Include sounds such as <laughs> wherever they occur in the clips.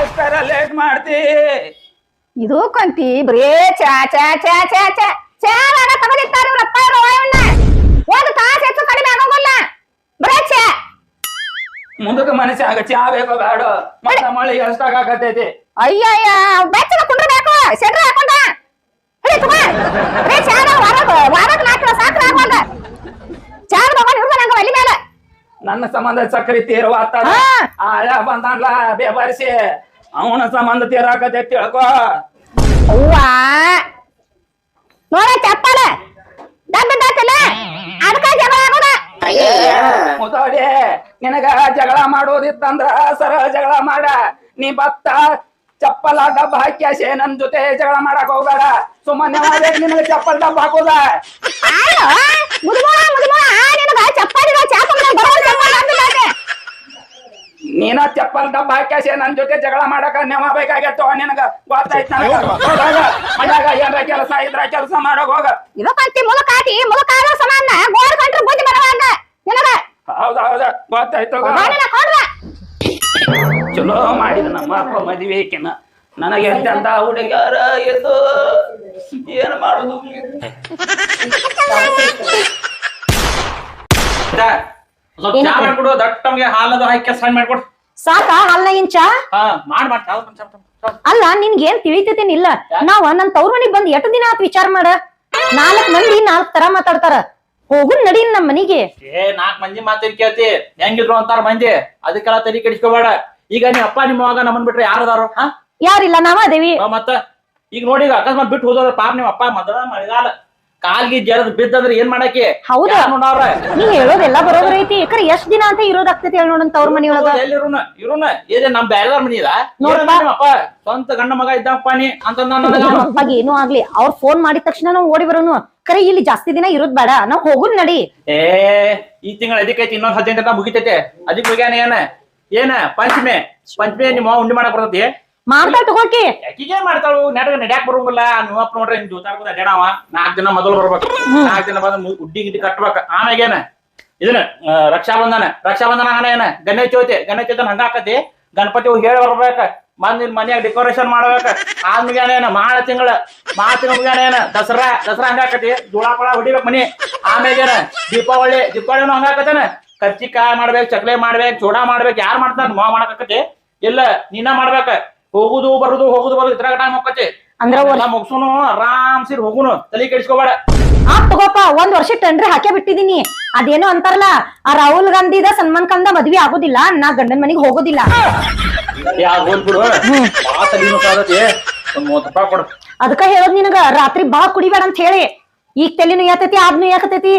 ಎಷ್ಟರ ಲೇಟ್ ಮಾಡ್ತಿ ಇದು ಕಂತಿ ಬರೇ ಚಾ ಚಾ ಚಾ ಚಾ ಚಾ. ಚಾ ಮಾಡ ತಗೊಂಡಿರ್ತಾರೆ ಇವ್ರ ಅಪ್ಪ ಇವ್ರ ಅವ್ವನ್ನ. ಒಂದು ತಾಸು ಹೆಚ್ಚು ಕಡಿಮೆ ಆಗೋಂಗಿಲ್ಲ ಬರೇ ಚಾ. ಮುಂದಕ್ಕೆ ಮನುಷ್ಯ ಆಗ ಚಾ ಬೇಕೋ ಬೇಡ. ಮತ್ತ ಮಳೆ ಎಷ್ಟಾಗತೈತಿ ಅಯ್ಯಯ್ಯ ಬೆಚ್ಚಗ ಕುಂಡ್ರಬೇಕು. ಸೆಡ್ರ ಹಾಕೊಂಡ. ತುಮ. ಬರೇ ಚಾ ವಾರಕ್ ವಾರಕ್ ನಾಲ್ಕು ಸಾಕ್ರ ಆಗೋದ. ಚಾ ಭಗವಾನ್ ಇರ್ತಾನ ಹಂಗ ಒಲಿ ಮೇಲೆ. ನನ್ನ ಸಂಬಂಧ ಸಕ್ರಿ ತೀರವಾಗ್ತದ ಹಾ. ಆಳ ಬಂದಲ್ಲ ಬೇಬಾರಿಸಿ ಅವನ ಸಂಬಂಧ ತೀರಾಕತೆ ತಿಳ್ಕೋ. ಅವ್ವ. ನೋಡ ಚಪ್ಪಲ. ದಡ್ಡ ದಟ್ಟಲ್ಲ ಅದಕ್ಕ ಜಗಳ ಆಗೋದ. ಮುದೋಡಿ ನಿನಗ ಜಗಳ ಮಾಡೋದಿತ್ತಂದ್ರ ಸರಳ ಜಗಳ ಮಾಡ. ನೀ ಬತ್ತ ಚಪ್ಪಲ ಡಬ್ಬ ಹಾಕ್ಯಾಸೆ ನನ್ ಜೊತೆ ಜಗಳ ಮಾಡಕ್ ಹೋಗ್ಬೇಡ. ಸುಮ್ಮನೆ ನಿನಗ ಚಪ್ಪಲ್ ಡಬ್ಬ ಹಾಕೋದ? ನೀನ ಚಪ್ಪಲ್ ಡಬ್ಬ ಹಾಕ್ಯಾಸೆ ನನ್ ಜೊತೆ ಜಗಳ ಮಾಡಕ ನೆವ ಬೇಕಾಗತ್ತೋ ನಿನಗ? ಗೊತ್ತಾಯ್ತ ಮನ್ಯಾಗ ಏನ್ರ ಕೆಲಸ ಇದ್ರ ಕೆಲಸ ಮಾಡಕ್ ಹೋಗ. ಇದು ಕಂತಿ ಮುಲಕಾಟಿ ಮುಲಕಾದ ಸಮಾನ ಗೋರ್ ಕಂಟ್ರು ಬುದ್ಧಿ ಬರವಾಗ ನಿನಗ ಹೌದ ಹೌದ ಗೊತ್ತಾಯ್ತು ಕೊಡ್ರ ಚಲೋ ಮಾಡಿದ ನಮ್ಮ ಅಪ್ಪ ಮದುವೆ ಆಕಿನ. ನನಗೆ ಎಂತೆಂತ ಹುಡುಗಾರ ಎಂದು ಏನ್ ಮಾಡುದು? ಸ್ವಲ್ಪ ಚಾ ಮಾಡ್ಕೊಡು ದಟ್ಟಮ್ಗೆ ಹಾಲದು ಹಾಕಿ ಸಣ್ಣ ಮಾಡ್ಕೊಡು. ಸಾಕ? ಅಲ್ಲ ಇಂಚ? ಹಾ ಮಾಡ್ ಮಾಡ್ ಚಾ ಮಾಡ್, ಚಾ ಮಾಡ್, ಚಾ ಅಲ್ಲ ನಿನ್ಗೇನ್ ಏನ್ ತಿಳಿತೈತೇನಿಲ್ಲ ನಾವ ನನ್ ತವ್ರ ಮನಿಗ್ ಬಂದ್ ಎಷ್ಟು ದಿನ ಆತ್ ವಿಚಾರ ಮಾಡ? ನಾಲ್ಕ್ ಮಂದಿ ನಾಲ್ಕ್ ತರ ಮಾತಾಡ್ತಾರ. ಹೋಗುನ್ ನಡಿ ನಮ್ ಮನಿಗೆ. ಏ ನಾಲ್ಕ್ ಮಂದಿ ಮಾತೇನ್ ಕೇಳ್ತಿ. ಹೆಂಗಿದ್ರು ಅಂತಾರ ಮಂದಿ. ಅದಕ್ಕೆಲ್ಲ ತಲೆ ಕೆಡಿಸ್ಕೋಬೇಡ. ಈಗ ನೀ ಅಪ್ಪ ನಿಮ್ಮ ಮಗ ನಮ್ಮನ್ ಬಿಟ್ರೆ ಯಾರದಾರು ಹಾ? ಯಾರಿಲ್ಲ ನಾವ ಅದೇವಿ. ಆ, ಮತ್ತ ಈಗ ನೋಡಿ ಈಗ ಅಕಸ್ಮಾತ್ ಬಿಟ್ಟು ಹೋದ್ರ ಪಾಪ ನಿಮ್ಮ ಅಪ್ಪ ಮೊದಲ ಮಳೆಗಾಲ. ಕಾಲ್ಗಿ ಜರದ್ ಬಿದ್ದಂದ್ರೆ ಏನ್ ಮಾಡಾಕಿ ಹೌದಾ? ಯಾರ್ ನೋಡವ್ರ? ನೀ ಹೇಳೋದೆಲ್ಲ ಬರೋಬರ್ ಐತಿ. ಯಾಕಂದ್ರೆ ಎಷ್ಟ್ ದಿನ ಅಂತ ಇರೋದಾಗ್ತೈತಿ ಹೇಳ ನೋಡಂತ ಅವ್ರ ಮನಿಯೊಳಗ. ಎಲ್ಲಿರುನ ಇರುನ? ಏನೇ ನಮ್ ಬೇರೆ ಮನಿ ಇದ. ನಿಮ್ಮಪ್ಪ ಸ್ವಂತ ಗಂಡ ಮಗ ಇದ್ದಪ್ಪ ನೀ ಅಂತ ನನಗ. <laughs> ಅಪ್ಪಾಗ ಏನೂ ಆಗ್ಲಿ. ಅವ್ರ ಫೋನ್ ಮಾಡಿದ ತಕ್ಷಣ ನಾವ್ ಓಡಿ ಬರೋನು. ಕರೆ ಇಲ್ಲಿ ಜಾಸ್ತಿ ದಿನ ಇರೋದ್ ಬೇಡ. ನಾವ್ ಹೋಗುದ್ ನಡಿ. ಏ ಈ ತಿಂಗಳ ಅದಕ್ಕೆ ಇನ್ನೊಂದ್ ಹದಿನೈದು ದಿನ ಮುಗಿತೈತೆ. ಅದಕ್ಕೆ ಹೋಗ್ಯಾನ ಏನ? ಏನ ಪಂಚಮಿ? ಪಂಚಮಿ ನಿಮ್ಮ ಉಂಡಿ ಮಾಡಕ್ ಬರ್ತತಿ? ಮಾಡ್ತಾ ತಗೋಕಿ ಯಾಕಿಗೆ ಮಾಡ್ತಾಳು? ನೆಡಗ ನಡ್ಯಾಕ್ ಬರೋಂಗಿಲ್ಲ. ನೀವು ಅಪ್ಪ ನೋಡ್ರಿ ನಿಮ್ ಕೂಡ ಅಡ್ಯಾಡವ. ನಾಕ್ ದಿನ ಮೊದಲು ಬರ್ಬೇಕು. ನಾಕ್ ದಿನ ಬಂದ ಉಡ್ಡಿ ಗಿಡ್ಡಿ ಕಟ್ಬೇಕ. ಆಮ್ಯಾಗೇನ ಇದನ್ನ ರಕ್ಷಾಬಂಧನ ರಕ್ಷಾಬಂಧನ. ಹಣ ಏನ? ಗಣೇಶ ಚೌತಿ. ಗಣೇಶ ಚೌತಿ ಹಂಗ ಆಕತಿ ಗಣಪತಿ ಹೇಳಿ ಬರ್ಬೇಕ. ಬಂದ್ ನಿನ್ ಮನ್ಯಾಗ ಡೆಕೋರೇಷನ್ ಮಾಡ್ಬೇಕ. ಆದ್ಮ್ಯಾಗ ಏನ ಮಾಳ ತಿಂಗಳ. ಮಾಳ ತಿಂಗಳ ಮುಗ್ಯಾನ ಏನ? ದಸರಾ. ದಸರಾ ಹಂಗಾಕತಿ ಜೋಳ ಪಳ ಹೊಡಿಬೇಕು ಮನಿ. ಆಮ್ಯಾಗೇನ ದೀಪಾವಳಿ. ದೀಪಾವಳಿನೂ ಹಂಗ ಆಕತೇನ ಕರ್ಚಿಕಾಯಿ ಮಾಡ್ಬೇಕು ಚಕ್ಲೆ ಮಾಡ್ಬೇಕು ಚೂಡಾ ಮಾಡ್ಬೇಕು ಯಾರು ಮಾಡ್ತಾರ ಮಾವ ಮಾಡಕತ್ತೆ? ಇಲ್ಲ ನಿನ್ನ ಮಾಡ್ಬೇಕ. ಹೋಗುದು ಬರುದು ಹೋಗುದು ಬರುದು ಇತರ ಟೈಮ್ ಹೋಗತಿ ಅಂದ್ರ ಎಲ್ಲ ಮುಗ್ಸುನು ಆರಾಮ್ ಸಿರ್ ಹೋಗುನು. ತಲೆ ಕೆಡಿಸ್ಕೋಬೇಡ. ಆ ತಗೋಪ ಒಂದ್ ವರ್ಷ ಟೆಂಡ್ರಿ ಹಾಕೇ ಬಿಟ್ಟಿದೀನಿ. ಅದೇನೋ ಅಂತಾರಲ್ಲ ಆ ರಾಹುಲ್ ಗಾಂಧಿದ ಸನ್ಮಾನ್ ಕಂದ ಮದ್ವಿ ಆಗೋದಿಲ್ಲ ನಾ ಗಂಡನ್ ಮನೆಗೆ ಹೋಗೋದಿಲ್ಲ. ಅದಕ್ಕ ಹೇಳೋದ್ ನಿನಗ ರಾತ್ರಿ ಬಾ ಕುಡಿಬೇಡ ಅಂತ ಹೇಳಿ. ಈಗ ತಲೆನು ಆದ್ನು ಯಾಕತೈತಿ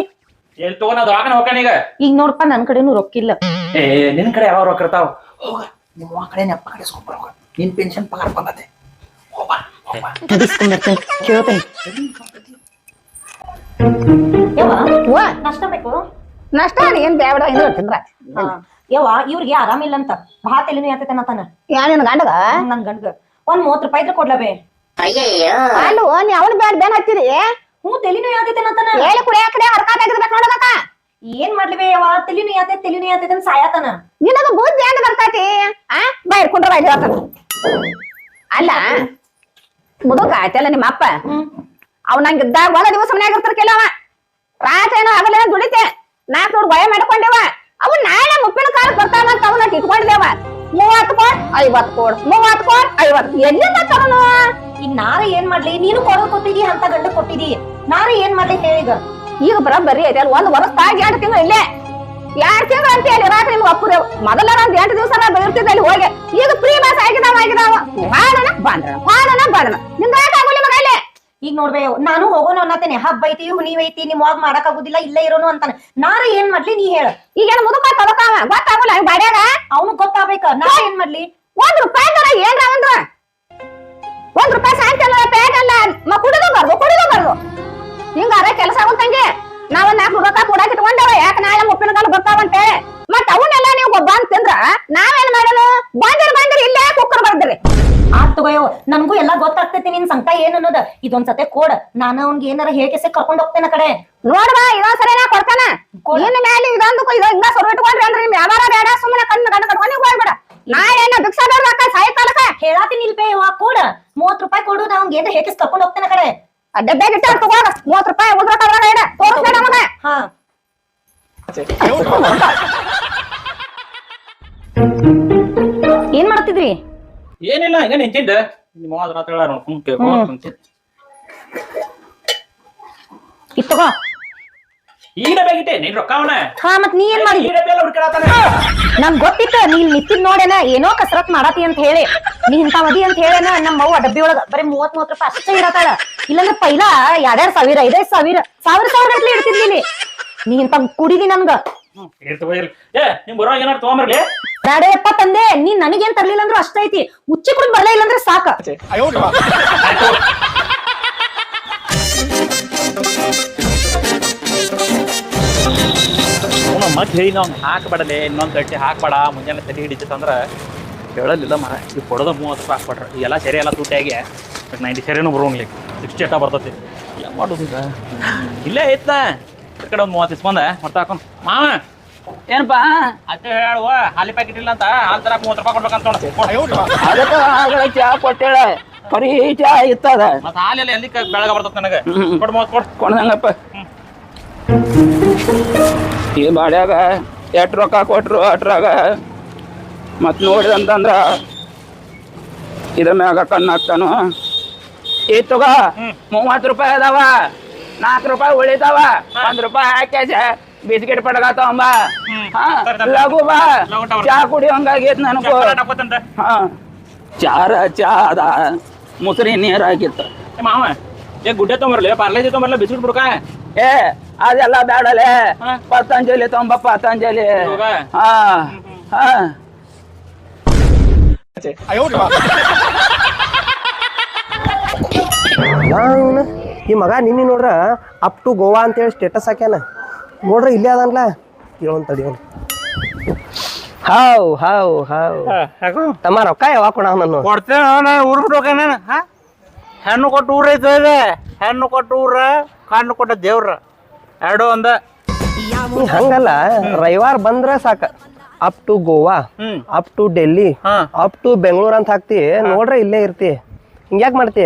ಎಲ್ಲಿ ತಗೋ ನಾ ದವಾಖಾನೆ ಹೋಗ್ತಾನ ಈಗ? ಈಗ ನೋಡ್ಪ ನನ್ ಕಡೆನು ರೊಕ್ಕಿಲ್ಲ. ಏ ನಿನ್ ಕಡೆ ಯಾವ ರೊಕ್ಕ ಇರ್ತಾವ? ಹೋಗ ನಿಮ್ಮ ಅವ್ವ ಕಡೆ ನೆಪ್ಪ ಕಡೆ ಹೋಗ. ನಿನ್ ಪೆನ್ಷನ್ ಪಗಾರ ಬಂದತೆ. ಹೋಗ ಹೋಗ ತಡಿಸ್ಕೊಂಡ್ಬರ್ತೇನೆ ಕೇಳ್ತೇನೆ ಯವ್ವ ಅವ್ವ ನಷ್ಟ ಬೇಕು? ನಷ್ಟ ಏನ್ ಬೇಡ ಏನು ತಿಂದ್ರ ಯವ್ವ ಇವ್ರಿಗೆ ಆರಾಮಿಲ್ಲ ಅಂತ ಭಾಳ ತಲೆನೂ ಯಾತೈತೆ ಅನ್ನತಾನ ಯಾ ನಿನ್ ಗಂಡಗ? ನನ್ ಗಂಡ್ಗ. ಒಂದ್ ಮೂವತ್ ರೂಪಾಯಿ ಇದ್ರೆ ಕೊಡ್ಲಬೇ ಅಲ್ಲೋ ನೀ ಅವನ್ ಬ್ಯಾಡ ಬೇನ್ ಹತ್ತಿದಿ ಹ್ಞೂ ತಲೆನು ಯಾತೈತೆ ಅನ್ನತಾನ ಹೇಳಿ ಕುಡಿಯ ಕಡೆ ಹರ್ಕ ತೆಗಿದ್ಬೇಕು ನೋಡಬೇಕ ಏನ್ ಮಾಡ್ಲಿವೆ ಯಾವ ತಲೆನು ಯಾತೈತೆ ತಲೆನು ಯಾತೈತೆ ಅಂತ ಸಾಯತಾನ. ನಿನಗ ಬುದ್ಧಿ ಹೆಂಗ್ ಬರ್ತೈತಿ? ಆ? ಬಾ ಇಟ್ಕೊಂಡ್ರ ಬಾ ಇಲ್ಲಿ ಹೇಳ್ತಾನ. ಅಲ್ಲ ಮುದುಕ ಆಯ್ತಲ್ಲ ನಿಮ್ಮ ಅಪ್ಪ? ಅವ್ ನಂಗಿದ್ದಾಗ ಒಂದ ದಿವಸ ಮನ್ಯಾಗ ಇರ್ತಾರ ಕೆಲವ ರಾತ್ರಿ ಏನೋ ಹಗಲೇನೋ ದುಡಿತೆ. ನಾಲ್ಕು ನೋಡ್ ಭಯ ಮಾಡ್ಕೊಂಡೇವ. ಅವ್ ನಾಳೆ ಮುಪ್ಪಿನ ಕಾಲ ಬರ್ತಾವ ಅಂತ ಅವನ್ನ ಇಟ್ಕೊಂಡಿದ್ದೇವ. ಮೂವತ್ ಕೊಡ್ ಐವತ್ ಕೋಡ್ ಮೂವತ್ ಕೋಡ್ ಐವತ್ ಎಲ್ಲಿಂದ ತರೋಣ? ಈಗ ನಾರ ಏನ್ ಮಾಡ್ಲಿ? ನೀನು ಕೊಡೋದ್ ಕೊಟ್ಟಿದಿ, ಅಂತ ಗಂಡ ಕೊಟ್ಟಿದಿ. ನಾರ ಏನ್ ಮಾಡ್ಲಿ ಹೇಳಿದ ಈಗ? ಬರೀ ಐತೆ, ಅಲ್ಲಿ ಒಂದ್ ವರ್ಷ ತಾಗಿ ಎರಡು ತಿಂಗಳು ಇಲ್ಲೇ. ಎರಡ್ ತಿಂಗಳು ಅಂತ ಹೇಳಿ, ರಾತ್ರಿ ನಿಮ್ಗೆ ಅಪ್ಪುದೇವ್ ಮೊದಲ ಒಂದ್ ಎಂಟು ದಿವಸ ಬದಿರ್ತಿದ್ದ ಅಲ್ಲಿ ಹೋಗಿ. ಈಗ ಫ್ರೀ ಬಸ್ ಆಗಿದಾವ ಆಗಿದಾವ. ಬಾಣನ ಬಾಣನ ಬಾಣನ ನಿಮ್ಗೆ ಈಗ ನೋಡ್ಬೇ ನಾನು ಹೋಗೋಣ ಅನ್ನತೇನೆ ಹಬ್ಬ ಐತಿ ನೀವ್ ಐತಿ ನಿಮ್ ವಾಗ್ ಮಾಡಕ್ ಆಗುದಿಲ್ಲ ಇಲ್ಲೇ ಇರೋನು ಅಂತಾನೆ. ನಾರ ಏನ್ ಮಾಡ್ಲಿ ನೀ ಹೇಳ. ಈಗ ಏನು ಮುದುಕ ತಗೋತಾವ ಗೊತ್ತಾಗಲ್ಲ ಬಡಿಯಾರ ಬಾಡ್ಯಾಗ? ಅವನು ಗೊತ್ತಾಗ್ಬೇಕ. ನಾ ಏನ್ ಮಾಡ್ಲಿ? ಒಂದ್ ರೂಪಾಯಿ ತರ ಏನ್ರ ಒಂದು? ಒಂದ್ ರೂಪಾಯಿ ಸಾಯಂಕಾಲ ಪ್ಯಾಕಲ್ಲ ಮ ಕುಡಿದು ಬರ್ದು ಕುಡಿದು ಬರ್ದು. ಹಿಂಗಾರ ಕೆಲಸ ಆಗುತ್ತಂಗೆ ನಾವ್ ನಾಲ್ಕು ರೊಕ್ಕ ಕೊಡಕ್ ಇಟ್ಕೊಂಡವ ಯಾಕೆ ನಾಳೆ ಮುಪ್ಪಿನ ಕಾಲ ಬರ್ತಾವಂತೆ? ಮತ್ತ ಅವನ್ನೆಲ್ಲ ನೀವು ಬಂದ್ ತಿಂದ್ರ ನಾವೇನ್ ಮಾಡೋದು ಬಂದಿರ್ ಬಂದಿರ್ ಇಲ್ಲೇ ಕುಕ್ಕರ್ ಬರ್ದ್ರಿ ಆತ್ ತಗೋಯೋ ನನ್ಗೂ ಎಲ್ಲಾ ಗೊತ್ತಾಗ್ತೈತಿ ನಿನ್ ಸಂಕ ಏನ್ ಅನ್ನೋದ. ಇದೊಂದ್ ಸತೆ ಕೋಡ್. ನಾನು ಅವ್ನ್ಗೆ ಏನಾರ ಹೇಳ್ಕೆಸೆ ಕರ್ಕೊಂಡ್ ಹೋಗ್ತೇನೆ ಕಡೆ. ನೋಡ್ಬಾ ಇದೊಂದ್ಸರಿ ನಾ ಕೊಡ್ತಾನ. ನಿನ್ನ ಮೇಲೆ ಇದೊಂದು ಕು- ಇದು ಹಿಂಗ ಸೊರು ಇಟ್ಕೊಂಡ್ರಿ ಅಂದ್ರೆ ನಿಮ್ ವ್ಯವಹಾರ ಬೇಡ ಸುಮ್ಮನೆ ಕಣ್ಣು ಗಂಡ ಕಟ್ಕೊಂಡು ನೀವು ಹೋಗ್ಬೇಡ. ನಾ ಏನ ಹೇಳಾತೀನಿ ಇಲ್ಪೇ ಕೊಡ. ಮೂವತ್ ರೂಪಾಯಿ ಕೊಡು ನಾ ಅವ್ನ್ಗೆ ಏನ್ರ ಹೇಕಿಸ್ ಕರ್ಕೊಂಡ್ ಹೋಗ್ತೇನೆ ಕಡೆ. ಡಬ್ಬೆ ಗಿಟ್ಟ ತಗೋ ಮೂವತ್ ರೂಪಾಯಿ ಉದ್ರ ಕದ್ರಾಗ ಇಡ. ತೋರಿಸ್ಬೇಡ ಮಗ ಹಾ. ಏನ್ ಮಾಡ್ತಿದ್ರಿ? ಏನಿಲ್ಲ ಹಿಂಗ ನಿಂತಿದ್ದೆ. ನಿಮ್ಮ ನೋಡ್ಕೊಂಡ್ ಕೇಳ್ಕೊಂಡ್. ಇದ್ ತಗೋ. ನೀನ್ ನಿತ್ತಿದ್ ಹಾ ಮತ್ ನೀ ಏನ್ ನಂಗ್ ಗೊತ್ತಿತ್ತ ನೀ ಇಲ್ಲಿ ನಿಂತಿದ್ ನೋಡೇನ ಏನೋ ಕಸರತ್ ಮಾಡತಿ ಅಂತ ಹೇಳಿ. ನೀ ಇಂತ ಮದಿ ಅಂತ ಹೇಳೇನ ನಮ್ಮ ಅವ್ವ ಡಬ್ಬಿ ಒಳಗ ಬರೀ ಮೂವತ್ ಮೂವತ್ ರೂಪಾಯಿ ಅಷ್ಟೇ ಇರತಾಳ ಇಲ್ಲಾಂದ್ರೆ ಪೈಲ ಎರಡೆರಡ್ ಸಾವಿರ ಐದೈದ್ ಸಾವಿರ ಸಾವಿರ ಸಾವಿರ ಗಟ್ಲೆ ಇಡ್ತಿದ್ಲಿ ನೀ. ಇಂತ ಕುಡಿದಿ ನನ್ಗ ಏ ನಿಮ್ ಬರೋ ಏನಾರು ತಗೊಂಬರ್ಲಿ? ಬ್ಯಾಡೆಯಪ್ಪ ತಂದೆ, ನೀನ್ ನನಗೇನ್ ತರ್ಲಿಲ್ಲ ಅಂದ್ರೂ ಅಷ್ಟ ಐತಿ. ಉಚ್ಚಿ ಕುಡಿದ್ ಬರ್ಲೇ ಇಲ್ಲ ಅಂದ್ರೆ ಸಾಕ ಮತ್ತೆ ಹೇಳಿ ನಾವು ಹಾಕ್ಬೇಡಲೆ, ಇನ್ನೊಂದ್ ಗಂಟೆ ಹಾಕ್ಬೇಡ, ಮುಂಜಾನೆ ತಲೆ ಹಿಡಿತಂದ್ರ ಹೇಳಲಿಲ್ಲ ಮರ ಈ ಕೊಡೋದ ಮೂವತ್ತು ರೂಪಾಯಿ ಹಾಕ್ಬಿಟ್ರ. ಎಲ್ಲ ಸರಿ ಎಲ್ಲ ತುಟ್ಟಾಗಿ ನೈಂಟಿ ಸರಿನೂ ಬರೋಂಗ್ಲಿ. ಸಿಕ್ಸ್ಟಿ ಎಟ್ಟ ಬರ್ತತಿ. ಏನ್ ಮಾಡೋದು ಈಗ? ಇಲ್ಲೇ ಐತ ಈ ಕಡೆ ಒಂದು ಮೂವತ್ತು ಇಸ್ಕೊಂಡ ಮತ್ತೆ ಹಾಕೊಂಡು ಮಾವ ಏನಪ್ಪಾ? ಅತ್ತೆ ಹೇಳುವ ಹಾಲಿ ಪ್ಯಾಕೆಟ್ ಇಲ್ಲ ಅಂತ ಹಾಲು ತರ ಮೂವತ್ತು ರೂಪಾಯಿ ಕೊಡ್ಬೇಕಂತ ನೋಡ. ಅದಕ್ಕ ಆಗಲೇ ಚಾ ಕೊಟ್ಟೇಳ. ಬರೀ ಚಾ ಇತ್ತದ. ಮತ್ತೆ ಹಾಲೆಲ್ಲ ಎಲ್ಲಿ ಬೆಳಗ ಬರ್ತದೆ ನನಗೆ. ಕೊಡು ಮೂವತ್ತು ಕೊಡು. ಕೊಡ್ದಂಗಪ್ಪ. ಈ ಬಾಡ್ಯಾಗ ಎಷ್ಟು ರೊಕ್ಕ ಕೊಟ್ರು ಅಟ್ರಾಗ ಮತ್ತೆ ನೋಡಿದಂತಂದ್ರ ಇದ್ರ ಮ್ಯಾಗ ಕಣ್ಣಾಕ್ತಾನು ಈ ತಗೋ ಮೂವತ್ ರೂಪಾಯಿ ಅದಾವ ನಾಲ್ಕು ರೂಪಾಯಿ ಉಳಿತಾವ ಒಂದ್ ರೂಪಾಯಿ ಹಾಕ್ಯಾಸ. ಬಿಸ್ಕಿಟ್ ಪಡಗ ತಗೊಂಬ ಹಾ ಸರಿ, ಸರಿ. ಲಘು ಬಾ. ಲಘು ತಗೊಂಡ್ ಚಾ ಕುಡಿ ಹಂಗಾಗೈತ್ ನನಗೂ. ಚಪ್ಪಲ್ ಹಾಕೋತಂತೆ. ಹಾ. ಚಾರ ಚಾ ಅದ. ಮುಸ್ರಿ ನೀರಾಗಿತ್ತು ಏ ಮಾವ ಏ ಗುಡ್ಡೆ ತೊಗೊಂಬರ್ಲಿ ಪಾರ್ಲೇಜಿ ತೊಗೊಂಬರ್ಲ ಬಿಸ್ಕಿಟ್ ಬಿಡ್ಕ. ಏ ಅದೆಲ್ಲ ಬೇಡಲೆ ಹಾ. ಪತಂಜಲಿ ತೊಂಬ ಪತಂಜಲಿ. ಹೌದಾ? ಹಾ ಹಾ. ನಾನು ಈ ಮಗ ನಿನ್ನೆ ನೋಡ್ರ ಅಪ್ ಟು ಗೋವಾ ಅಂತೇಳಿ ಸ್ಟೇಟಸ್ ಹಾಕ್ಯಾನ. ನೋಡ್ರಿ ಇಲ್ಲೇ ಅದನ್ಲ. ಇವನ್ ತಡಿ ಹೌ ಹಾವ್ ಹಾವ್ ಹಾವ್. ತಮ್ಮ ರೊಕ್ಕ ಯಾವಾಗ ಕೊಡ ನಾನು ಕೊಡ್ತೇನೆ ಊರ್ ಬಿಡ್ಬೇಕ ನಾನು ಹೆಣ್ಣು ಕೊಟ್ಟು ಊರ ಐತೆ ಹೆಣ್ಣು ಕೊಟ್ಟು ಊರ ಕಣ್ಣು ಕೊಟ್ಟ ದೇವ್ರ. ಎರಡು ಒಂದ. ಹಂಗಲ್ಲ. ರವಿವಾರ ಬಂದ್ರ ಸಾಕ. Up to Goa up to Delhi ಹಾ. ಅಪ್ ಟು ಬೆಂಗಳೂರು ಅಂತ ಹಾಕ್ತಿ. ನೋಡ್ರೆ ಇಲ್ಲೇ ಇರ್ತಿ. ಹಿಂಗ್ಯಾಕ್ ಮಾಡ್ತಿ?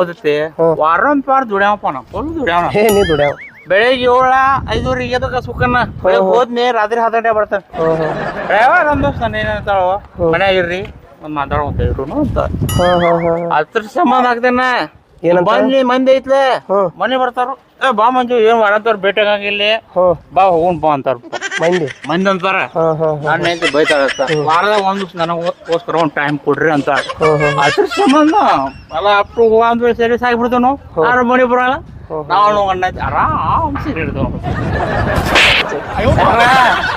ಓದತಿ ವಾರೊಂದ್ ವಾರ ದುಡ್ಯಾವಪ್ಪ ನಾ ಫುಲ್ ದುಡ್ಯಾವ ಹೇ ನೀ ದುಡ್ಯಾವ. ಬೆಳಿಗ್ಗೆ ಏಳ ಐದೂರಿಗೆ ಎದಕ್ಕ ಸುಕ್ಕನ್ನ ಹೋದ್ನಿ ರಾತ್ರಿ ಹತ್ತು ಗಂಟೆ ಬರ್ತಾನೆ ಡ್ರೈವರ್ ಅಂದ ನಾನು ಏನಂತಾಳ ಮನ್ಯಾಗ ಇರ್ರಿ ಒಂದ್ ಮಾತಾಡುವಂತ ಇರು ಅಂತ. ಅದ್ರ ಸಂಬಂಧ ಆಗ್ತೇನ? ಏನಂತ? ಬಂದ್ಲಿ ಮಂದಿ ಐತ್ಲೆ. ಹ್ಮ್. ಮನೆ ಬರ್ತಾರು. ಏ ಬಾ ಮಂಜು ಏನ್ ಬಾ ಹೋಗೋಣ ಬಾ ಅಂತಾರ ಮಂದಿ? ಮಂದಿ ಅಂತಾರ. ನನ್ನ ಹೆಂಡತಿ ಬೈತಾಳ ಅಂತ. ವಾರದಾಗ ಒಂದ್ ದಿವ್ಸ ನನಗೋಸ್ಕರ ಒಂದ್ ಟೈಮ್ ಕೊಡ್ರಿ ಅಂತ. ಹ್ಞೂ ಹ್ಞೂ. ಅದ್ರ ಸಂಬಂಧ. ಎಲ್ಲ ಅಪ್ ಟು ಒಂದ್ ವೇಳೆ ಸರ್ವಿಸ್ ಆಗಿಬಿಡ್ತೇವೆ ನಾವು. ಆರು ಮನೆ ಬರಲ್ಲ. ನಾವು ಅಣ್ಣ ಆರಾಮ್ ಸೀರೆ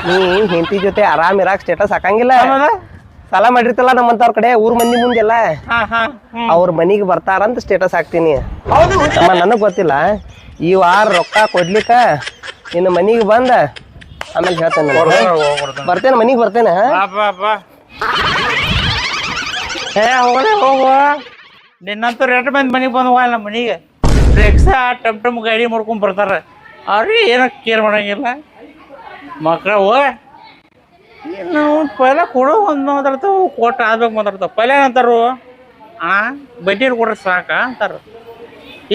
ನೀ ಹೆಂಡತಿ ಜೊತೆ ಆರಾಮ್ ಇರಾಕ್ ಸ್ಟೇಟಸ್ ಹಾಕಂಗಿಲ್ಲ. ಸಾಲ ಮಾಡಿರ್ತಲ್ಲ ನಮ್ಮಂತವ್ರ ಕಡೆ ಊರ್ ಮಂದಿ ಮುಂದೆಲ್ಲ. ಅವ್ರ ಮನಿಗೆ ಬರ್ತಾರಂತ ಸ್ಟೇಟಸ್ ಹಾಕ್ತೀನಿ. ಅಮ್ಮ ನನಗ್ ಗೊತ್ತಿಲ್ಲ. ಈ ವಾರ ರೊಕ್ಕ ಕೊಡ್ಲಿಕ್ಕ ಇನ್ನು ಮನಿಗೆ ಬಂದ ಆಮೇಲೆ ಹೇಳ್ತೇನೆ ಬರ್ತೇನೆ ಮನಿಗೆ ಬರ್ತೇನೆ ಏ ಹೋಗಲೇ ಹೋಗು. ನಿನ್ನಂತೂ ರೇಟ್ ಮಂದಿ ಮನೆಗೆ ಬಂದವ ನಮ್ಮ ಮನೆಗೆ? ರಿಕ್ಸಾ ಟಮ್ ಟಮ್ ಗಾಡಿ ಮಾಡ್ಕೊಂಡ್ ಬರ್ತಾರ. ಅವ್ರಿಗೆ ಏನಕ್ಕೆ ಕೇರ್ ಮಾಡಂಗಿಲ್ಲ? ಮಕ್ಕಳು ನಾವು ಪೈಲ ಕೊಡೋ ಒಂದು ಮಾತಾಡ್ತಾವ ಕೊಟ್ಟು ಆದ್ಬೇಕು ಮಾತಾಡ್ತಾವ ಪೈಲ ಏನಂತಾರು? ಆ ಬಡ್ಡಿ ಕೊಡ್ರಿ ಸಾಕ ಅಂತಾರ.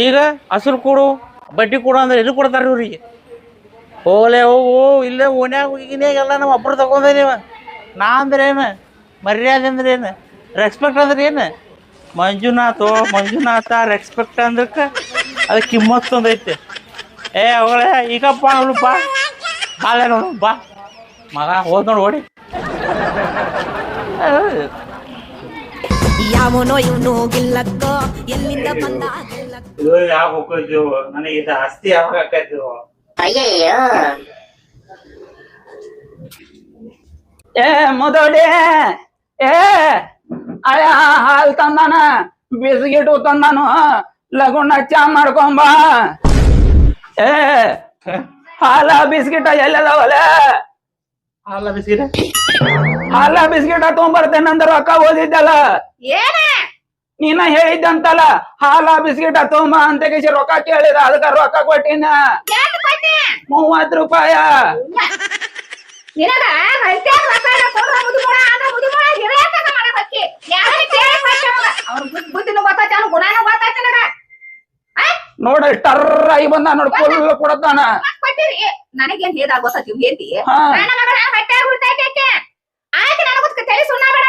ಈಗ ಹಸಿರು ಕೊಡು, ಬಡ್ಡಿ ಕೊಡು ಅಂದ್ರೆ ಎಲ್ಲಿ ಕೊಡ್ತಾರ ಇವ್ರಿಗೆ? ಹೋಗಲೇ ಹೋಗು, ಇಲ್ಲೇ ಓನ್ಯಾಗ ಈಗಿನಾಗೆಲ್ಲ ನಮ್ಮ ಒಬ್ಬರು ತಗೊಂಡೆ ನೀವು. ನಾ ಅಂದ್ರೆ ಏನು? ಮರ್ಯಾದೆ ಅಂದ್ರೆ ಏನು? ರೆಸ್ಪೆಕ್ಟ್ ಅಂದ್ರೆ ಏನು? ಮಂಜುನಾಥ ಮಂಜುನಾಥ ರೆಸ್ಪೆಕ್ಟ್ ಅಂದ್ರಕ್ಕೆ ಅದಕ್ಕೆ ಕಿಮ್ಮತ್ತೊಂದೈತೆ. ಏ ಅವಳೇ ಈಗಪ್ಪ ನೋಡು ಬಾ ಬಾಳೆ ನೋಡು, ಬಾ. ಮಗ ಹೋದ್ ನೋಡಿ ಓಡಿ. ಯಾವನೋ ಇವನು ಗಿಲ್ಲಕ್ಕೋ ಎಲ್ಲಿಂದ ಬಂದ ಇದು ಯಾಕೆ ಹೋಗ್ತಿದ್ವು ನನಗೆ ಇದು ಆಸ್ತಿ ಯಾವಾಗ ಹಾಕೈತಿವು ಏ ಮೊದಲೇ ಏ ಅಯ್ಯ ಹಾಲ್ ತಂದಾನ ಬಿಸ್ಕಿಟು ತಂದಾನು ಲಗುಣ ಚಾ ಮಾಡ್ಕೊಂಬ ಏ ಹಾಲ ಬಿಸ್ಕಿಟ ಎಲ್ಲದಾವಲ್ಲ ಅಲ್ಲ ಬಿಸಿರ ಹಾಲ ಬಿಸ್ಕಿಟ ತಗೊಂಬರ್ತೇನೆ ಅಂದ್ರೆ ರೊಕ್ಕ ಓದಿದ್ದಲ್ಲ. ಏನ? ನೀನ ಹೇಳಿದ್ದಂತಲ್ಲ ಹಾಲ ಬಿಸ್ಕೆಟ್ ತಗೊಂಬ ಅಂತ ಕೇಸಿ ರೊಕ್ಕ ಕೇಳಿದ ಅದಕ್ಕ ರೊಕ್ಕ ಕೊಟ್ಟಿನ. ಮೂವತ್ ರೂಪಾಯ. ನೋಡ ಟರ್ರ ಆಗಿ ಬಂದ ನೋಡ್ ಫುಲ್ ಕೊಡತಾನ ನನಗೇನ್ ಹೇದಾಗ ಗೊತ್ತೈತಿ ಹೇಳ್ತಿ ಹೊಟ್ಟೆ ಉಳ್ತೈತೈತೆ ಆಯ್ತು ನನಗ ತಲೆ ಸುಣ್ಣ ಬೇಡ.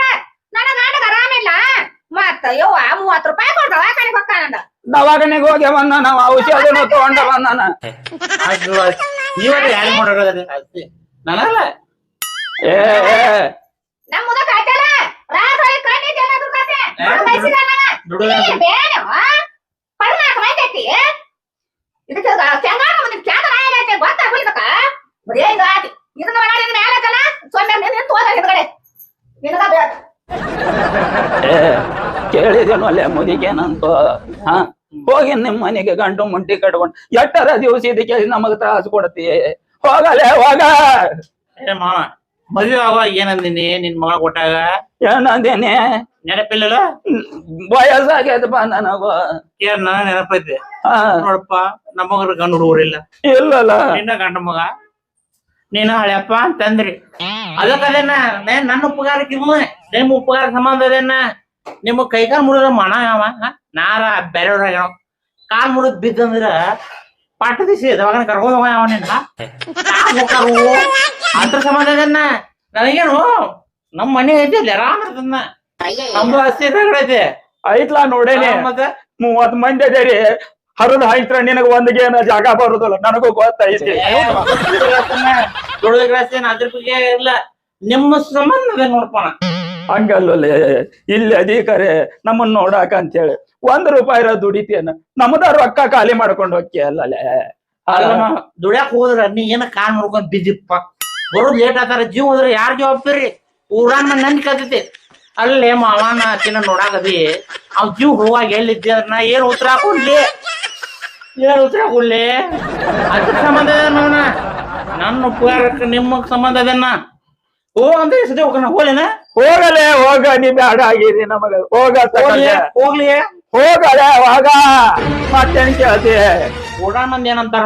ನನ್ನ ಗಂಡಗ ಆರಾಮಿಲ್ಲ. ಮತ್ತ ಯವ್ವ ಮೂವತ್ ರೂಪಾಯಿ ಕೊಡ್ದವ ಕಣಿ ಹೊಕ್ಕಾನಂದ ದವಾಖಾನೆಗೆ ಹೋಗಿ ಬಂದ ನಾವು ಔಷಧಿನೂ ತಗೊಂಡ ಬಂದಾನ ನೀವೇ ಯಾರು ಮಾಡೋದ್ರಿ ಏ ಆಯ್ತಲ್ಲ ರಾತ್ರಿ ಕಣ್ಣಿದ್ದೆ ಎಲ್ಲ ದುರ್ಗತೆ ಏ, ಬಯಸಿದ ನನ್ನ ದುಡ್ಡು ಬೇರೆ ಪರ್ನಾಕ ಇದಕ್ಕೆ ಮುಂದೆ ಚಾದರ ಆಗೈತೆ ಗೊತ್ತಾಗ್ಬಿಡ್ತಕ ಬರೀ ಇದು ಆತಿ. ಇದನ್ನ ಸೊನ್ನೆ ಹಿಂದ್ಗಡೆ. ನಿನಗ ಬೇಡ. ಏ ಕೇಳಿದೇನು ಅಲ್ಲೇ ಮುದಿಗೇನಂತ ಹಾ ಹೋಗಿ ನಿಮ್ ಮನೆಗೆ ಗಂಟು ಮುಂಟಿ ಕಟ್ಕೊಂಡ್ ಎಟ್ಟರ ದಿವಸ ಇದಕ್ಕೆ ನಮಗ್ ತ್ರಾಸು ಕೊಡತಿ? ಹೋಗಲೇ ಹೋಗ. ಏ ಮಾವ ಮದ್ವೆ ಆಗುವಾಗ ಏನಂದಿನಿ? ನಿನ್ ಮಗ ಕೊಟ್ಟಾಗ? ಏನಂದೇನೆ? ನೆನಪಿಲ್ಲ ವಯಸ್ಸಾಗ್ಯದಪ್ಪ ನನಗ. ಏನ್ ನೆನಪೈತಿ. ನೋಡಪ್ಪ ನಮ್ಮಗ್ರ ಗಂಡು ಹುಡುಗರಿಲ್ಲ. ಇಲ್ಲಲ್ಲ. ನಿನ್ನ ಗಂಡ ಮಗ? ನೀನು ಹಳೆಯಪ್ಪ ಅಂತಂದ್ರಿ. ಅದಕ್ಕದೇನ ನೇ- ನನ್ನ ಉಪಕಾರಕ್ಕೆ ನಿಮ್ಮ ನಿಮ್ ಉಪಕಾರ ಸಂಬಂಧ ಅದೇನ ನಿಮ್ಮ ಕೈಕಾಲ್ ಮುರಿದ ಮಣ ಯಾವ? ನಾರ ಬೇರೆಯವ್ರಾಗ ಕಾಲ್ ಮುರಿದ್ ಬಿದ್ದಂದ್ರ ಪಾಠ ದಿಸಿ ದವಾಖಾನೆ ಕರ್ಕೊಂಡ್ ಹೋಗ ನಿನ್ನ ಅದ್ರ ಸಂಬಂಧ ಅದನ್ನ ನನಗೇನು ನಮ್ ಮನೆ ಐತಿ ಅಲ್ಲಿ ಆರಾಮ ಇರ್ತದನ್ನ ನಮ್ದು ಐತೆ. ಐತ್ಲಾ ನೋಡೇನಿ. ಮತ್ತೆ ಮೂವತ್ ಮಂದಿ ಅದೇರಿ. ಹರಿದ ಹೈತ್ರ ನಿನಗ ಒಂದಿಗೇನ ಜಾಗ ಬರುದಲ್ಲ ನನಗೂ ಗೊತ್ತೈತಿ ಇಲ್ಲ. ನಿಮ್ಮ ಸಂಬಂಧ ನೋಡ್ಕೋಣ. ಹಂಗಲ್ಲ ಇಲ್ಲಿ ಅಧಿಕಾರಿ ನಮ್ಮನ್ನ ನೋಡಾಕ ಅಂತೇಳಿ. ಒಂದ್ ರೂಪಾಯಿ ಇರೋ ದುಡಿತೇನ ನಮ್ಮದ ರೊಕ್ಕ ಖಾಲಿ ಮಾಡ್ಕೊಂಡು ಹೋಗಿ ಅಲ್ಲಲೇ ಅಲ್ಲಮ್ಮ ದುಡ್ಯಾಕ್ ಹೋದ್ರ ನೀ ಏನ ಕಾಲ್ ನೋಡ್ಕೊಂಡ್ ಬಿದ್ದಿಪ್ಪ? ಬರೋದ್ ಲೇಟ್ ಆತಾರ ಜೀವ ಹೋದ್ರೆ ಯಾರ ಜವಾಬ್ದಾರಿ ಊರನ್ನ ನನ್ ಕತೈತಿ ಅಲ್ಲೇ ಮಾವನ ತಿನ್ನ ನೋಡಾಕದಿ ಅವ್ ಜೀವ ಹೋಗಾಗ ಎಲ್ಲಿದ್ದೆ? ನಾ ಏನ್ ಉತ್ತರ ಕೊಡ್ಲಿ ಏನ್ ಉತ್ತರ ಕೊಡ್ಲಿ ಅದ್ರ ಸಂಬಂಧ ನನ್ನ ಉಪಕಾರಕ್ಕೆ ನಿಮ್ಮ ಸಂಬಂಧ ಅದನ್ನ ಓ ಅಂತ ಸದ್ಯ ಹೋಗೋಣ ಹೋಲೇನ ಹೋಗಲೇ ಹೋಗ ನೀ ಬ್ಯಾಡ ಆಗಿರಿ ನಮಗೆ. ಹೋಗ ಹೋಗ್ಲಿ ತಗೊಳ್ಳಿ. ಹೋಗ್ಲಿ ಹೋಗಲೇ ಹೋಗ. ಮತ್ತೇನ್ ಕೇಳ್ತಿ? ಊರಾನ್ ಮಂದಿ ಏನಂತಾರ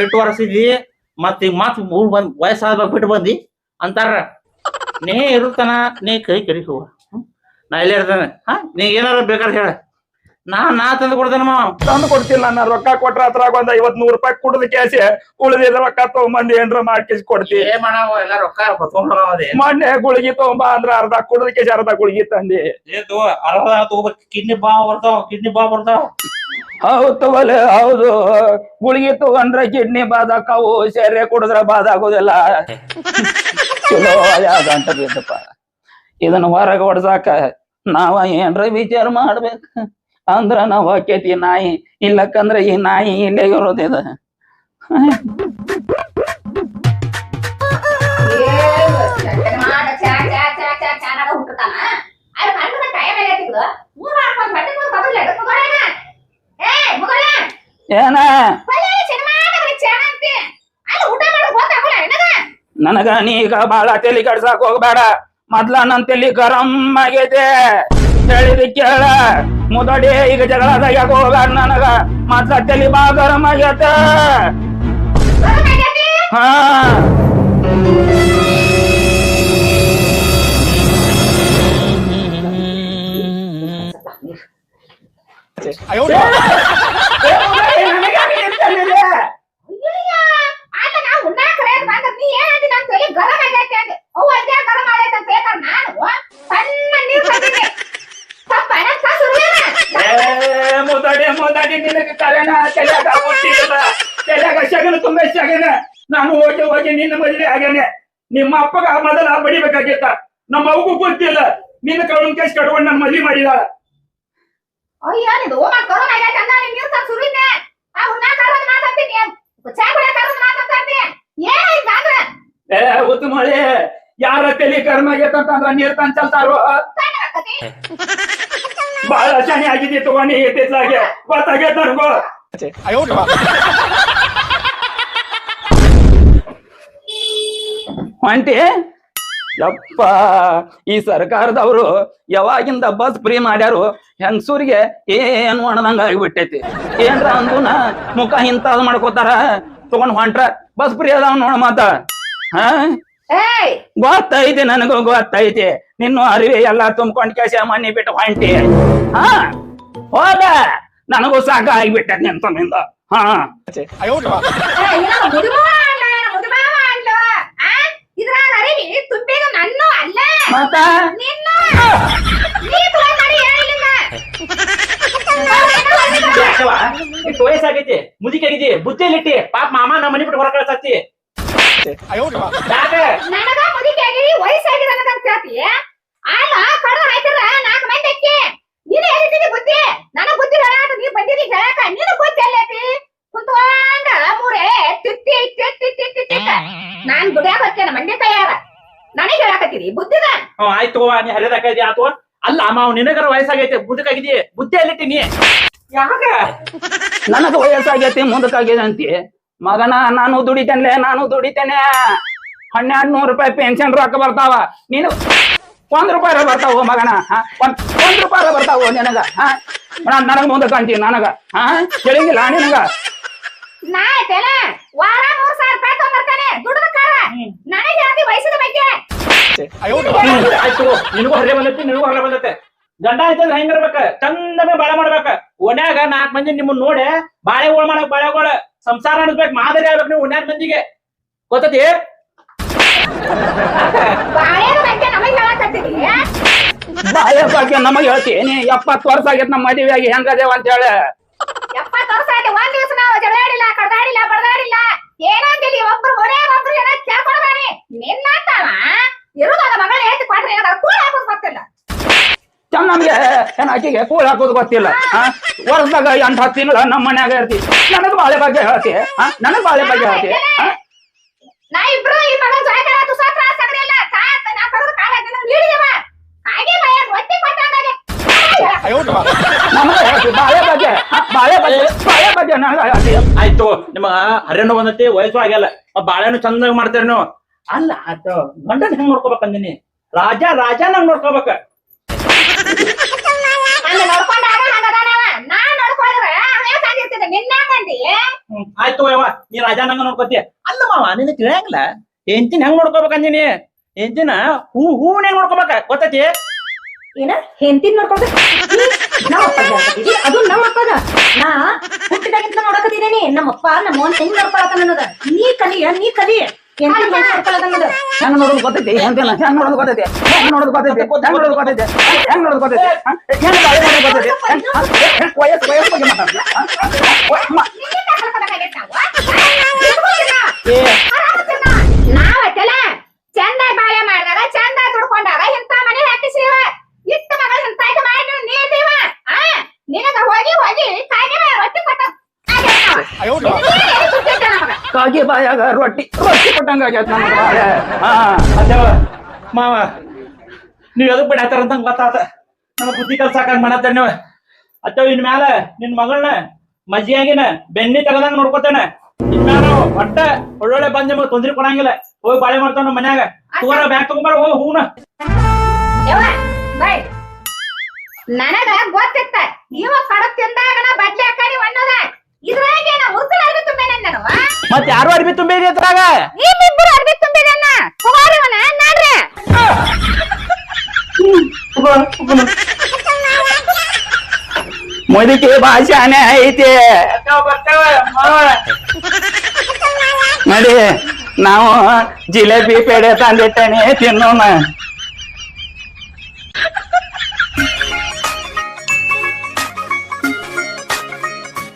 ಎಂಟು ವರ್ಷ ಇದ್ದಿ ಮತ್ ಈಗ ಮತ್ ಊರ್ ಬಂದ್ ವಯಸ್ಸಾದ ಬಿಟ್ಟು ಬಂದಿ ಅಂತಾರ. ನೀ ಇರುತ್ತಾನ ನೀ ಕೈ ಕರಿ ಹೋಗ ಹ್ಮ್? ನಾ ಇಲ್ಲೇ ಇರ್ತಾನೆ? ಹಾ ನೀ ಏನಾರ ಬೇಕಾದ್ರೆ ಹೇಳ. ನಾ ನಾ ತಂದು ಕೊಡ್ತೇನೆ ಮಾವ. ತಂದು ಕೊಡ್ತಿಲ್ಲ ನಾ ರೊಕ್ಕ ಕೊಟ್ರ ಹತ್ರ ಒಂದ್ ಐವತ್ ನೂರ್ ರೂಪಾಯಿ ಕುಡಿದ ಕೇಸಿ ಉಳಿದಿದ ರೊಕ್ಕ ತಗೊಂಬಂದಿ ಏನ್ರ ಮಾಡ್ಕೇಸ್ ಕೊಡ್ತಿ. ಮಾಡವ ಎಲ್ಲ ರೊಕ್ಕ ಮೊನ್ನೆ ಗುಳಿಗಿ ತಗೊಂಬ ಅಂದ್ರ ಅರ್ಧ ಕುಡ್ದ ಕೇಸಿ ಅರ್ಧ ಗುಳಿಗಿ ತಂದಿ. ಅರ್ಧ ತಗೋಬೇಕು ಕಿಡ್ನಿ ಬಾ ಬರ್ತಾವ ಕಿಡ್ನಿ ಬಾ ಬರ್ತಾವ. ಹೌದು ತಗೋಲೆ ಹೌದು. ಗುಳಿಗಿ ತಗೊಂಡ್ರೆ ಕಿಡ್ನಿ ಬಾದಾಕವು ಸೇರೆ ಕುಡಿದ್ರ ಬಾದಾಗೋದಿಲ್ಲ. ಚಲೋ ಯಾವ್ದಂತ ಬಿದ್ದಪ್ಪ. ಇದನ್ನ ಹೊರಗೆ ಹೊಡ್ಸಾಕ ನಾವ ಏನ್ರ ವಿಚಾರ ಮಾಡ್ಬೇಕ. ಅಂದ್ರ ನಾವ್ ಹಾಕೈತಿ ನಾಯಿ ಇಲ್ಲಕ್ಕಂದ್ರ ಈ ನಾಯಿ ಇಲ್ಲೇ ಇರೋದಿದ ಏನ? ನನಗ ನೀಗ ಬಾಳ ತಲಿ ಕಡ್ಸಾಕ್ ಹೋಗ್ಬೇಡ. ಮೊದ್ಲ ನನ್ ತಲಿ ಗರಂ ಆಗೈತೆ. ಹೇಳಿದ ಕೇಳ. ಮುದಡಿ ಈಗ ಜಗಳ ತೆಗ್ಯಾಕ ಹೋಗ್ಬೇಡ ನನಗ. ಮೊದ್ಲ ತಲಿ ಬಾ ಗರಂ ಆಗೈತೆ ಹಾ. ಅಯ್ಯ ಇದು ಓಮ ಗರಂ ಆಗೈತೆ ಅಂದ ನೀನ್ ನೀರ್ ತಂದ್ ಸುರಿದ್ನೆ. ಆ ಉಣ್ಣಾಕ ಕರೋದ್ ಮಾತಾಡ್ತೀನಿ. ಚಾ ಕುಡಿಯಾಕ ಕರೋದ್ ಮಾತಾಡ್ತೀನಿ. ಏನಾಯ್ತು ಅಂದ್ರೆ ಏ ಉತ್ತಮಳಿ ಯಾರ ತಲಿ ಕರ್ಮ ಆಗೈತಂತಂದ್ರ ನೀರ್ ತಂದ್ ಚಲ್ತಾರೋ ಬಹಳ ಶಾಣಿ ಆಗಿದೆ ತಗೊಂಡಿ ಇತ್ತಿತ್ಲಾಗೆ ಗೊತ್ತಾಗೈತ ನನಗೂ. ಹೊಂಟಿ <laughs> ಯಪ್ಪ ಈ ಸರ್ಕಾರದವರು ಯಾವಾಗಿಂದ ಬಸ್ ಫ್ರೀ ಮಾಡ್ಯಾರು? ಹೆಂಗಸೂರಿಗೆ ಏನು ಅಣದಂಗ ಆಗಿಬಿಟ್ಟೈತಿ? ಏನ್ರ ಅಂದುನ ಮುಖ ಇಂತಾದ್ ಮಾಡ್ಕೋತಾರ? ತಗೊಂಡ್ ಹೊಂಟ್ರ ಬಸ್ ಫ್ರೀ ಅದಾವ ನೋಡ ಮಾತ. ಹಾ? ಗೊತ್ತೈತಿ ನನಗೂ ಗೊತ್ತೈತಿ. ನಿನ್ನ ಅರಿವಿ ಎಲ್ಲ ತುಂಬ್ಕೊಂಡ್ ಕೆಸ ಮನಿ ಬಿಟ್ಟು ಹೊಂಟಿ. ಹಾ? ಹೋದ. ನನಗೂ ಸಾಕ ನಿನ್ ನಿಂತನಿಂದ ಹಾ. ಇದ್ರಾಗ ನನ್ನ ಅಲ್ಲ? ಮತ್ತ ನಿನ್ನ? ನೀ ನಡಿ ಹೇಳಿಲ್ಲ ವಯಸ್ಸಾಗೈತಿ ಮುದಿಕಾಗಿದಿ ಬುದ್ಧಿ ಇಟ್ಟಿ ಪಾಪ ಮಾಮ ನಮ್ಮ ಮನೆ ಬಿಟ್ಟು ಹೊರ ಕಳ್ಸತ್ತಿ ನನಗ ಮುದುಕಿಯಾಗಿ ವಯಸ್ಸಾಗಿದೆ ಅನ್ನೋದಂತ ಹೇಳ್ತಿ. ಅಲ್ಲ ಕಡ ಹಾಯ್ತಿರ ನಾಲ್ಕು ಮಂದಿ ಅಕ್ಕಿ ನೀನು ಹೇಳಿದ್ದೀನಿ ಬುದ್ಧಿ? ನನಗ್ ಬುದ್ಧಿ ಹೇಳಾಕ ನೀ ಹೇಳಾಕ. ನೀನು ಬುದ್ಧಿ ಎಲ್ಲೈತಿ ಕುಂತ್ಕೊಂಡ ಮೂರೇ ತಿತ್ತಿ ತಿತ್ತಿ ತಿತ್ತಿ ತಿತ್ತ. ನಾನ್ ದುಡಿಯಾಕ ಹೋಗ್ತೇನೆ ಮಂಡ್ಯ ಬುದ್ಧಿದ ಹ್ಞೂ ಆಯ್ತು ತಗೋ ನೀ ಹರಿದಾಕೈತಿ ಆತು ಅಲ್ಲ ಮಾವ ನಿನಗರ ವಯಸ್ಸಾಗೈತೆ ಬುದ್ಧಿಕಾಗಿದೆ ಬುದ್ಧಿ ಅಲ್ಲಿಟ್ಟಿ ನೀ. ಯಾಕ? ನನಗ ವಯಸ್ಸಾಗೈತಿ ಮುಂದಕ್ಕಾಗಿದೆ ಅಂತಿ. ಮಗನ ನಾನು ದುಡಿತೇನೆ ನಾನು ದುಡಿತೇನೆ. ಹನ್ನೆರಡು ನೂರು ರೂಪಾಯಿ ಪೆನ್ಷನ್ ರೊಕ್ಕ ಬರ್ತಾವ. ನೀನು ಒಂದ್ ರೂಪಾಯಿ ಬರ್ತಾವ ಮಗನ? ಹಾ? ಒಂದ್ ಒಂದ್ ರೂಪಾಯಿ ಬರ್ತಾವ ನಿನಗ? ಹಾ? ನನಗ ಮುಂದೆ ಕಾಣ್ತೀನಿ ನನಗ. ಹಾ? ಕೇಳಿಂಗಿಲ್ಲ ನಿನಗ? ನಾ ವಾರ ಮೂರ್ ಸಾವಿರ ರೂಪಾಯಿ ತಗೊಂಡ್ಬರ್ತಾನೆ ದುಡ್ದ ಕಾರ ನನಗೆ ಹೇಳ್ತಿ ವಯಸ್ಸಿನ ಬಗ್ಗೆ. ಆಯ್ತು ನಿನಗೂ ಹರೇ ಬಂದೈತಿ ನಿನಗೂ ಹರೇ ಬಂದೈತೆ. ಗಂಡ ಆಯ್ತಂದ್ರ ಹೆಂಗಿರ್ಬೇಕ ಚಂದನೆ ಬಾಳೆ ಮಾಡ್ಬೇಕ. ಓಣ್ಯಾಗ ನಾಲ್ಕ್ ಮಂದಿ ನಿಮ್ಮನ್ನ ನೋಡಿ ಬಾಳೆಗೋಳ್ ಮಾಡಕ್ ಬಾಳೆಗೋಳ ಸಂಸಾರ ನಡೆಸ್ಬೇಕು ಮಾದರಿ ಆಗ್ಬೇಕು ನೀವು ಓಣ್ಯಾಗ ಮಂದಿಗೆ. ಗೊತ್ತತಿ? ಬಾಳೆ ಬಗ್ಗೆ ನಮಗ್ ಹೇಳ್ತೀನಿ ಎಪ್ಪತ್ತು ವರ್ಷ ಆಗೈತ್ ನಮ್ಮ ಮದುವೆ ಆಗಿ ಹೆಂಗದೇವ ಅಂತ ಹೇಳಿ. ಎಪ್ಪತ್ತು ವರ್ಷ ಆಯ್ತು ಒಂದ್ ದಿವಸ ನಾವು ಜಗಳಾಡಿಲ್ಲ ಕಡ್ದಾಡಿಲ್ಲ ಬಡದಾಡಿಲ್ಲ. ಏನಾಗಿಲ್ಲ ಒಬ್ರು ಒಬ್ರು ಏನೋ ಕೇಳ್ಕೊಡ್ಬಾರಿ ನಿನ್ನಂತವ ಇರುದಲ್ಲ ಮಗಳ ಎತ್ತಿ ಕೊಟ್ರೆ ಏನಾದ್ರು ಕೂಡ ಹಾಕೋದು ಗೊತ್ತಿಲ್ಲ ಚಂದ ನಮ್ಗೆ ಏನ್ ಆಕಿಗೆ ಕೂಳ್ ಹಾಕೋದು ಗೊತ್ತಿಲ್ಲ? ವರ್ಷದಾಗ ಎಂಟ್ ಹತ್ತು ತಿಂಗಳ ನಮ್ಮ ಮನ್ಯಾಗ ಇರ್ತಿ. ನನಗ ಬಾಳೆ ಬಗ್ಗೆ ಹೇಳ್ತಿ ಹಾ ನನಗ್ ಬಾಳೆ ಬಗ್ಗೆ ಹೇಳ್ತಿ ನಮಗ ಬಾಳೆ ಬಗ್ಗೆ ಬಾಳೆ ಬಗ್ಗೆ ಬಾಳೆ ಬಗ್ಗೆ ನನಗ ಹೇಳ್ತಿ ಆಯ್ತು ನಿಮ್ಮ ಹರೇನು ಬಂದತಿ ವಯಸ್ಸು ಆಗ್ಯಲ್ಲ. ಬಾಳೆನು ಚಂದಾಗಿ ಮಾಡ್ತೀರಿ ನೀವು. ಅಲ್ಲ ಆತ ಗಂಡನ ಹೆಂಗ್ ನೋಡ್ಕೋಬೇಕಂದಿನಿ? ರಾಜ ರಾಜ ನಂಗ್ ನೋಡ್ಕೋಬೇಕ. ನನ್ನ ನೋಡ್ಕೊಂಡಾಗ ಹಂಗದಾನವ ನಾ ನೋಡ್ಕೊಂಡ್ರೆ ಅವೇ ಸಾಧಿರ್ತಿದ್ದೆ ನಿನ್ನ ಹ್ಮ್, ಆಯ್ತು ಯವ್ವ ನೀ ರಾಜ ನಂಗ ನೋಡ್ಕೋತಿ ಅಲ್ಲ ಮಾವ ನಿನ್ನ ತಿಳಿಯಂಗಿಲ್ಲ. ಹೆಂತಿನ ಹೆಂಗ್ ನೋಡ್ಕೋಬೇಕಂದಿನಿ ಹೆಂತಿನ ಹೂ ಹೆಂಗ್ ನೋಡ್ಕೋಬೇಕ? ಗೊತ್ತೈತಿ? ಏನ? ನಮ್ಮ ಅಪ್ಪ ಅದು. ನಮ್ಮ ಅಪ್ಪದ ನಾ ಹುಟ್ಟಿದಾಗಿಂತ ನೋಡಕತ್ತಿದ್ದೀನಿ ನಮ್ಮಪ್ಪ ನಮ್ಮ ಹೆಂಗ್ ನೋಡ್ಕೊಳಕ ನೀ ಕಲಿಯ ನೀ ಕಲಿ. ಹೆಂಗ್ ನೋಡೋದು ಗೊತ್ತೈತಿ ಹೆಂಗಿಲ್ಲ ಹೆಂಗ್ ನೋಡೋದು ಗೊತ್ತೈತಿ ಹೆಂಗ್ ನೋಡೋದು ಗೊತ್ತೈತಿ ಹೆಂಗ್ ನೋಡೋದು ಗೊತ್ತೈತಿ ಹೆಂಗ್ ನೋಡೋದು ಗೊತ್ತೈತಿ? ಹೆಂಗ್ ಮಾಡೋದು ಗೊತ್ತೈತಿ ಹೆಂಗ್- ಬಗ್ಗೆ? ಹಾ? ವಯ್- ಮ- ನಾವತ್ತಲ್ಲ ಚಂದ ಬಾಳೆ ಮಾಡಿದಾಗ ಚಂದ ದುಡ್ಕೊಂಡಾಗ ಇಂತ ಮನೆ ಹಾಕಿಸಿವ ಇಟ್ಟ ಮಗಳ ಇಂತ ಇದು ಮಾಡಿ ನೀಡಿವ ಆ ನಿನಗ ಹೋಗಿ ಹೋಗಿ ಕಾಗೆ ಮೇಲೆ ರೊಟ್ಟಿ ಕೊಟ್ಟ ಕಾಗಿ ಬಾಯಾಗ ರೊಟ್ಟಿ ರೊಟ್ಟಿ ಕೊಟ್ಟಂಗ ಆಗೈತ್ ನಮಗ. ಬಾಳೆ ಹಾ ಅದೇವ ಮಾವ ನೀವ್ ಎದಕ್ ಬಿಡಾತಾರ ಅಂತ ಗೊತ್ತಾತ. ನಮ್ಮ ಬುದ್ಧಿ ಕಲ್ಸಾಕಂಗ್ ಮಾಡತ್ತಾರ ನೀವು. ಅತ್ತವ್ ಇನ್ ಮ್ಯಾಲ ನಿನ್ ಮಗಳನ್ನ ಮಜ್ಜಿಯಾಗಿನ ಬೆನ್ನಿ ತಗದಂಗ ನೋಡ್ಕೊತಾನ. ಇನ್ಮ್ಯಾಲ ಒಟ್ಟ ಒಳ್ಳೊಳ್ಳೆ ಬಂದ್ ನಿಮಗ್ ತೊಂದ್ರೆ ಕೊಡಂಗಿಲ್ಲ. ಹೋಗಿ ಬಾಳೆ ಮಾಡ್ತಾವ ನಮ್ಮ ಮನ್ಯಾಗ. ತಗೋರ ಬ್ಯಾಗ್ ತಗೊಂಬಾರ ಹೋಗಿ ಹೂನ. ಬೈ. ನನಗ ಗೊತ್ತಿತ್ತ ಇವ ಕಡಕ್ ತಿಂದಾಗ ನಾ ಬದ್ಲಿ ಹಾಕಿ ಅನ್ನೋದ ಇದ್ರಾಗೆ ಏನ ಅರ್ಬಿ ತುಂಬೇನೆ ಮತ್ ಯಾರು ಅರ್ಬಿ ತುಂಬಿರಿ ಅದ್ರಾಗ? ನೀವಿಬ್ರು ಅರ್ಬಿ ಕುಮಾರವನ ನಾಡ್ರೆ ಮುದುಕಿ ಭಾಷಾನೆ ಐತಿ. ನಡಿ ನಾವು ಜಿಲೇಬಿ ಪೇಡೆ ತಂದಿಟ್ಟೇನೆ ತಿನ್ನೋಣ.